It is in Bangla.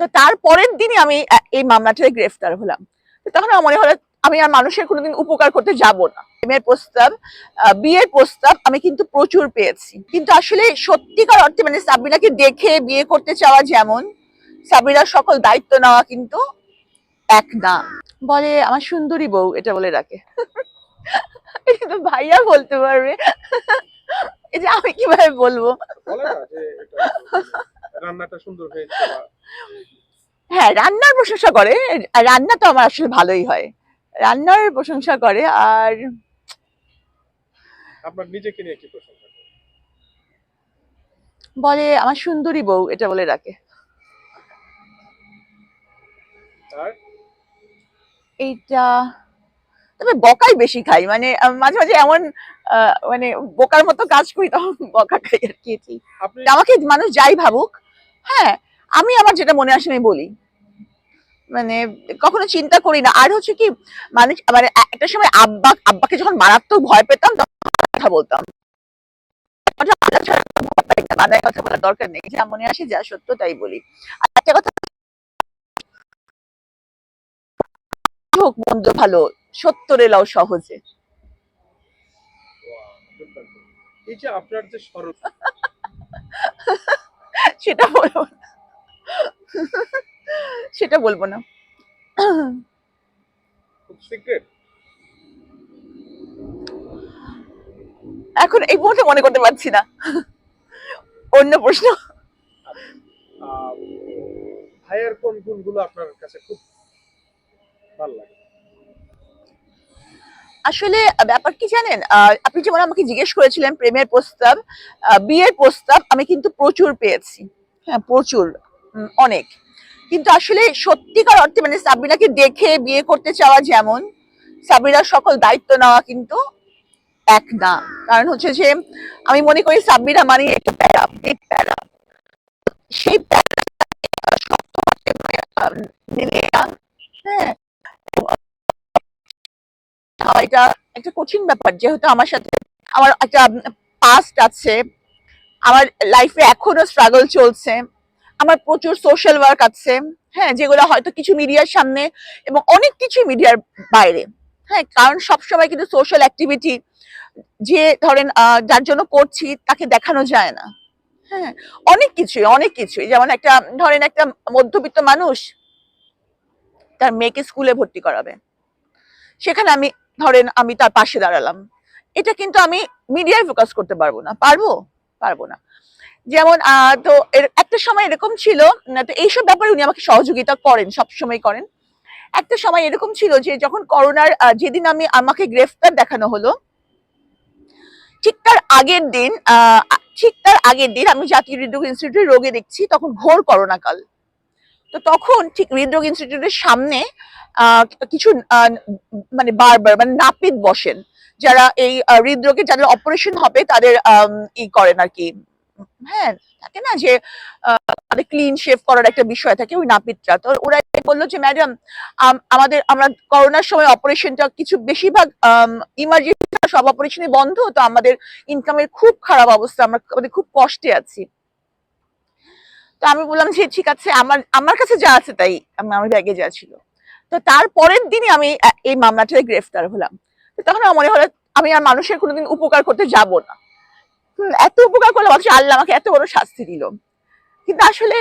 তো তার পরের দিনই আমি এই মামলাটায় গ্রেফতার হলাম। তখন আমার মনে হলো, আমি আর মানুষের কোনোদিন উপকার করতে যাব না। প্রেমের প্রস্তাব বিয়ের প্রস্তাব আমি কিন্তু প্রচুর পেয়েছি। কিন্তু আসলে সত্যিকার অর্থে মানে সাবিনাকে দেখে বিয়ে করতে চাওয়া যেমন সাবিনার সকল দায়িত্ব নেওয়া কিন্তু এক না। বলে, আমার সুন্দরী বউ, এটা বলে রাখে এটা ভাইয়া বলতে পারবে। এই যে আমি কীভাবে বলব? এটা রান্নাটা সুন্দর হয়েছে হ্যাঁ রান্নার প্রশংসা করে। রান্না তো আমার আসলে ভালোই হয়। রান্নার প্রশংসা করে আর আপনার নিজেকে নিয়ে কি প্রশংসা? বলে আমার সুন্দরী বউ এটা বলে রাখে। এইটা তবে বকাই বেশি খাই। মানে মাঝে মাঝে এমন আহ, মানে বোকার মতো কাজ করি তখন বকা খাই আর কি। আমাকে মানুষ যাই ভাবুক হ্যাঁ আমি আমার যেটা মনে আসে আমি বলি। মানে কখনো চিন্তা করি না। আর হচ্ছে কি মানুষ মানে একটা সময় আব্বা আব্বাকে যখন মারাত্মক ভয় পেতাম তখন কথা বলতাম। কথা বলা বাদায় বলার দরকার নেই। যা মনে আসে যা সত্য তাই বলি। আর একটা কথা হোক মন্দ ভালো সত্তর এলাও সহজে। এই যে আপনার যে সরল সেটা বলব না। সেটা বলব না। এখন এই মুহূর্তে মনে করতে পারছি না। অন্য প্রশ্ন। ভাইয়ের কোন গুণগুলো আপনার কাছে খুব ভালো লাগে? আসলে ব্যাপার কি জানেন? আহ, আপনি যেমন আমাকে জিজ্ঞেস করেছিলেন প্রেমের প্রস্তাব বিয়ের প্রস্তাব আমি কিন্তু প্রচুর পেয়েছি। হ্যাঁ প্রচুর অনেক। কিন্তু আসলে সত্যিকার অর্থে মানে সাবিনাকে দেখে বিয়ে করতে চাওয়া যেমন সাবিনার সকল দায়িত্ব নেওয়া কিন্তু এক না। কারণ হচ্ছে যে, আমি মনে করি সাবিনা মানে একটা প্যারা, big প্যারা। সেই প্যারা হ্যাঁ এটা একটা কঠিন ব্যাপার, যেহেতু আমার সাথে আমার একটা পাস্ট আছে। আমার লাইফে এখনও স্ট্রাগল চলছে। আমার প্রচুর সোশ্যাল ওয়ার্ক আছে হ্যাঁ যেগুলো হয়তো কিছু মিডিয়ার সামনে এবং অনেক কিছু মিডিয়ার বাইরে হ্যাঁ কারণ সবসময় কিন্তু সোশ্যাল অ্যাক্টিভিটি যে ধরেন যার জন্য করছি তাকে দেখানো যায় না হ্যাঁ অনেক কিছুই অনেক কিছুই, যেমন একটা, ধরেন একটা মধ্যবিত্ত মানুষ তার মেয়েকে স্কুলে ভর্তি করাবে, সেখানে আমি, ধরেন আমি তার পাশে দাঁড়ালাম, এটা কিন্তু আমি মিডিয়ায় ফোকাস করতে পারব না, পারব? পারব না যেমন তো একটা সময় এরকম ছিল তো এইসব ব্যাপারে উনি আমাকে সহযোগিতা করেন সব সময় করেন। একটা সময় এরকম ছিল যে, যখন করোনার যেদিন আমি আমাকে গ্রেফতার দেখানো হলো, ঠিক তার আগের দিন ঠিক তার আগের দিন আমি জাতীয় হৃদরোগ ইনস্টিটিউটে রোগে দেখছি, তখন ঘোর করোনা কাল তো তখন ঠিক হৃদরোগ ইনস্টিটিউটের সামনে কিছু মানে বারবার মানে নাপিত বসেন, যারা এই হৃদরোগে যাদের অপারেশন হবে, তাদের ই করেন আর কি। হ্যাঁ থাকে না যে আহ, ক্লিন শেভ করার একটা বিষয় থাকে ওই নাপিতরা। তো ওরা বলল যে ম্যাডাম আমাদের আমরা করোনার সময় অপারেশনটা কিছু বেশিরভাগ ইমার্জেন্সি সব অপারেশনই বন্ধ তো আমাদের ইনকামের খুব খারাপ অবস্থা আমরা আমাদের খুব কষ্টে আছি। তো আমি বললাম যে ঠিক আছে আমার আমার কাছে যা আছে তাই আমি আমার ব্যাগে যা ছিল। তো তারপরের দিনই আমি এই মামলাটায় গ্রেফতার হলাম। তো তখন আমার মনে হলো আমি আর মানুষের কোনোদিন উপকার করতে যাব না। এত উপকার করলাম অথচ আল্লাহ আমাকে এত বড় শাস্তি দিল। কিন্তু আসলে